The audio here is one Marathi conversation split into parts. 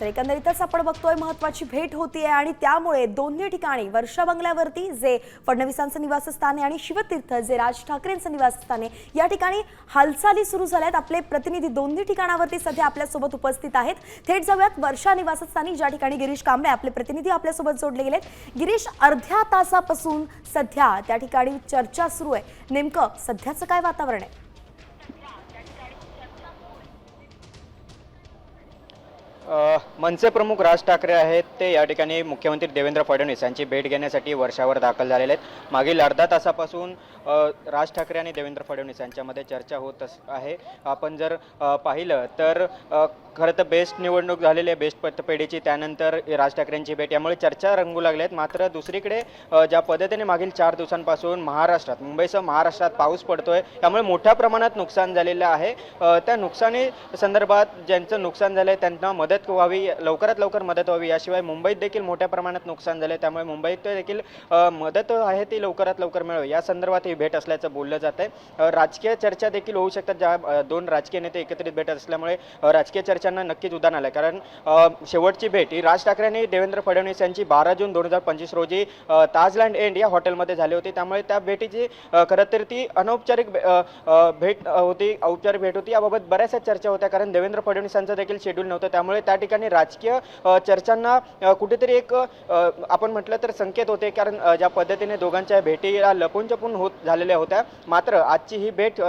तर एकंदरीतच आपण बघतोय महत्वाची भेट होती आहे आणि त्यामुळे दोन्ही ठिकाणी वर्षा बंगल्यावरती जे फडणवीसांचं निवासस्थान आहे आणि शिवतीर्थ जे राज ठाकरेंचं निवासस्थान आहे या ठिकाणी हालचाली सुरू झाल्यात. आपले प्रतिनिधी दोन्ही ठिकाणावरती सध्या आपल्यासोबत उपस्थित आहेत. थेट जाऊयात वर्षा निवासस्थानी ज्या ठिकाणी गिरीश कांबळे आपले प्रतिनिधी आपल्यासोबत जोडले गेलेत. गिरीश अर्ध्या तासापासून सध्या त्या ठिकाणी चर्चा सुरू आहे. नेमकं सध्याचं काय वातावरण आहे? मनसे प्रमुख राज ठाकरे आहेत. ते या ठिकाणी मुख्यमंत्री देवेंद्र फडणवीस यांची भेट घेण्यासाठी वर्षावर दाखल झालेले आहेत. मागील अर्धा तासापासून राज ठाकरे आणि देवेंद्र फडणवीस यांच्यामध्ये चर्चा होत अस आहे. आपण जर पाहिलं तर खरं तर बेस्ट निवडणूक झालेली आहे बेस्ट पतपेढीची त्यानंतर राज ठाकरेंची भेट. यामुळे चर्चा रंगू लागल्या आहेत. मात्र दुसरीकडे ज्या पद्धतीने मागील चार दिवसांपासून महाराष्ट्रात मुंबईसह महाराष्ट्रात पाऊस पडतोय त्यामुळे मोठ्या प्रमाणात नुकसान झालेलं आहे. त्या नुकसानी संदर्भात ज्यांचं नुकसान झालं आहे त्यांना मदत व्हावी लवकरात लवकर मदत व्हावी. याशिवाय मुंबईत देखील मोठ्या प्रमाणात नुकसान झालंय. त्यामुळे मुंबईत देखील मदत आहे ती लवकरात लवकर मिळावी. या संदर्भात ही भेट असल्याचं बोललं जात आहे राजकीय चर्चा देखील होऊ शकतात ज्या दोन राजकीय नेते एकत्रित भेटत असल्यामुळे राजकीय चर्चांना नक्कीच उदाहरण आलं कारण शेवटची भेट ही राज ठाकरे आणि देवेंद्र फडणवीस यांची बारा जून दोन हजार पंचवीस रोजी ताजलँड एंड या हॉटेलमध्ये झाली होती. त्यामुळे त्या भेटीची खरं तर ती अनौपचारिक भेट होती औपचारिक भेट होती. याबाबत बऱ्याचशा चर्चा होत्या. कारण देवेंद्र फडणवीसांचं देखील शेड्यूल नव्हतं. त्यामुळे त्या ठिकाणी राजकीय चर्चांना कुठेतरी एक आपण म्हटलं तर संकेत होते. कारण ज्या पद्धतीने दोघांच्या भेटीला लपून छपून होत झालेल्या होत्या. मात्र आजची ही भेट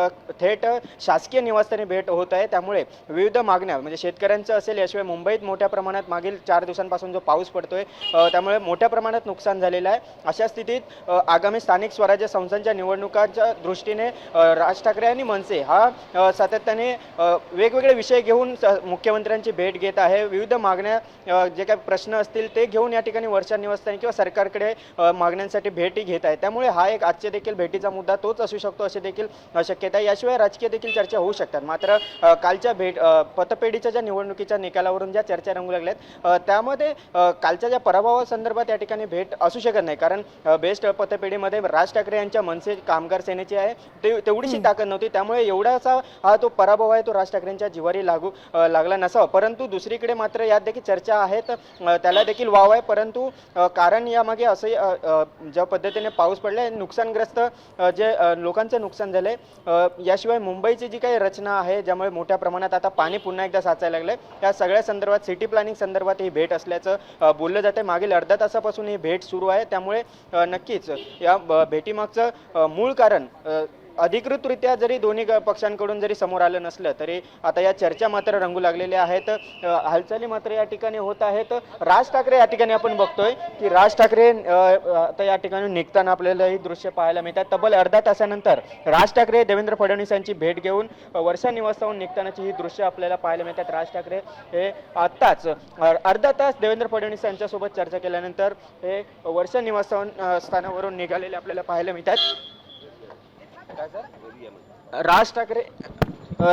थेट शासकीय निवासस्थानी भेट होत आहे. त्यामुळे विविध मागण्या म्हणजे शेतकऱ्यांचं असेल याशिवाय मुंबईत मोठ्या प्रमाणात मागील चार दिवसांपासून जो पाऊस पडतोय त्यामुळे मोठ्या प्रमाणात नुकसान झालेलं आहे. अशा स्थितीत आगामी स्थानिक स्वराज्य संस्थांच्या निवडणुकांच्या दृष्टीने राज ठाकरे आणि मनसे हा सातत्याने वेगवेगळे विषय घेऊन स- मुख्यमंत्र्यांची भेट घेत आहे विविध मागण्या जे काही प्रश्न असतील ते घेऊन या ठिकाणी वर्षा निवासस्थानी किंवा सरकारकडे मागण्यांसाठी भेटी घेत आहे. त्यामुळे हा एक आजच्या देखील भेटीचा मुद्दा तोच असू शकतो अशी देखील शक्यता आहे. याशिवाय राजकीय देखील चर्चा होऊ शकतात. मात्र कालच्या भेट पतपेढीच्या ज्या निवडणुकीच्या निकालावरून ज्या चर्चा रंगू लागल्यात अ, त्यामध्ये कालच्या ज्या पराभवासंदर्भात या ठिकाणी भेट असू शकत नाही. कारण बेस्ट पतपेढीमध्ये राज ठाकरे यांच्या मनसे कामगार सेनेची आहे. ते तेवढीशी ताकद नव्हती. त्यामुळे एवढासा हा तो पराभव आहे तो राज ठाकरेंच्या जिवारी लागू लागला नसावा. परंतु दुसरीकडे मात्र यात देखील चर्चा आहेत. त्याला देखील वाव आहे परंतु कारण यामागे असं ज्या पद्धतीने पाऊस पडला नुकसानग्रस्त जे लोकांचं नुकसान झालं आहे याशिवाय मुंबईची जी काही रचना आहे ज्यामुळे मोठ्या प्रमाणात आता पाणी पुन्हा एकदा साचायला लागलं आहे या सगळ्या संदर्भात सिटी प्लॅनिंग संदर्भात ही भेट असल्याचं बोललं जातं मागील अर्ध्या तासापासून ही भेट सुरू आहे. त्यामुळे नक्कीच या भेटीमागचं मूळ कारण अधिकृतरित्या जरी दोन्ही पक्षांकडून जरी समोर आलं नसलं तरी आता या चर्चा मात्र रंगू लागलेल्या आहेत. हालचाली मात्र या ठिकाणी होत आहेत. राज ठाकरे या ठिकाणी आपण बघतोय की राज ठाकरे आता या ठिकाणी निघताना आपल्याला ही दृश्य पाहायला मिळतात. तब्बल अर्धा तासानंतर राज ठाकरे देवेंद्र फडणवीस यांची भेट घेऊन वर्षा निवासाहून निघतानाची ही दृश्य आपल्याला पाहायला मिळतात. राज ठाकरे हे आत्ताच अर्धा तास देवेंद्र फडणवीस यांच्यासोबत चर्चा केल्यानंतर हे वर्षा निवासाहून स्थानावरून निघालेले आपल्याला पाहायला मिळतात. राज ठाकरे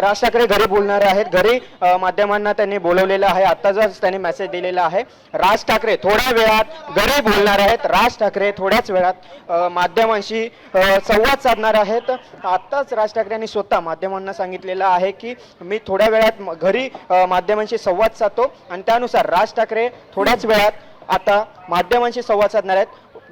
राज ठाकरे घरी बोलणारे आहेत. घरी माध्यमांना त्यांनी बोलवलेलं आहे. आत्ताच त्यांनी मेसेज दिलेला आहे. राज ठाकरे थोड्या वेळात घरी बोलणार आहेत. राज ठाकरे थोड्याच वेळात माध्यमांशी संवाद साधणार आहेत. आत्ताच राज ठाकरे यांनी स्वतः माध्यमांना सांगितलेलं आहे की मी थोड्या वेळात घरी माध्यमांशी संवाद साधतो. आणि त्यानुसार राज ठाकरे थोड्याच वेळात आता माध्यमांशी संवाद साधणार आहेत.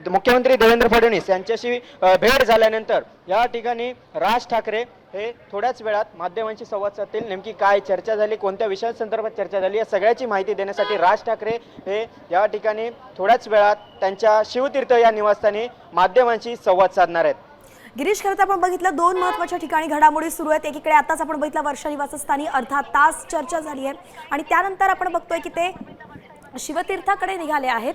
मुख्यमंत्री देवेंद्र फडणवीस यांच्याशी भेट झाल्यानंतर या ठिकाणी राज ठाकरे हे थोड्याच वेळात माध्यमांशी संवाद साधतील. नेमकी काय चर्चा झाली कोणत्या विषयांसंदर्भात चर्चा झाली या सगळ्याची माहिती देण्यासाठी राज ठाकरे हे या ठिकाणी थोड्याच वेळात त्यांच्या शिवतीर्थ या निवासस्थानी माध्यमांशी संवाद साधणार आहेत. गिरीश खरं तर आपण बघितलं दोन महत्त्वाच्या ठिकाणी घडामोडी सुरू आहेत. एकीकडे आताच आपण बघितलं वर्षा निवासस्थानी अर्धा तास चर्चा झाली आहे. आणि त्यानंतर आपण बघतोय की ते शिवतीर्थाकडे निघाले आहेत.